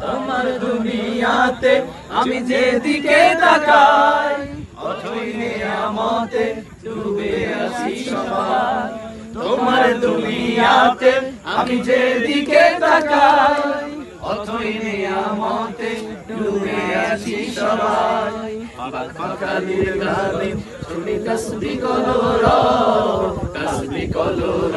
তোমার দুনিয়াতে আমি যেদিকে তাকাই অথই নিয়ামতে ডুবে আছি সবাই। তোমার দুনিয়াতে আমি যেদিকে তাকাই অথই নিয়ামতে ডুবে আছি সবাই। পাখালির গানে শুনি তসবি কলর তসবি কলর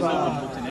Baba.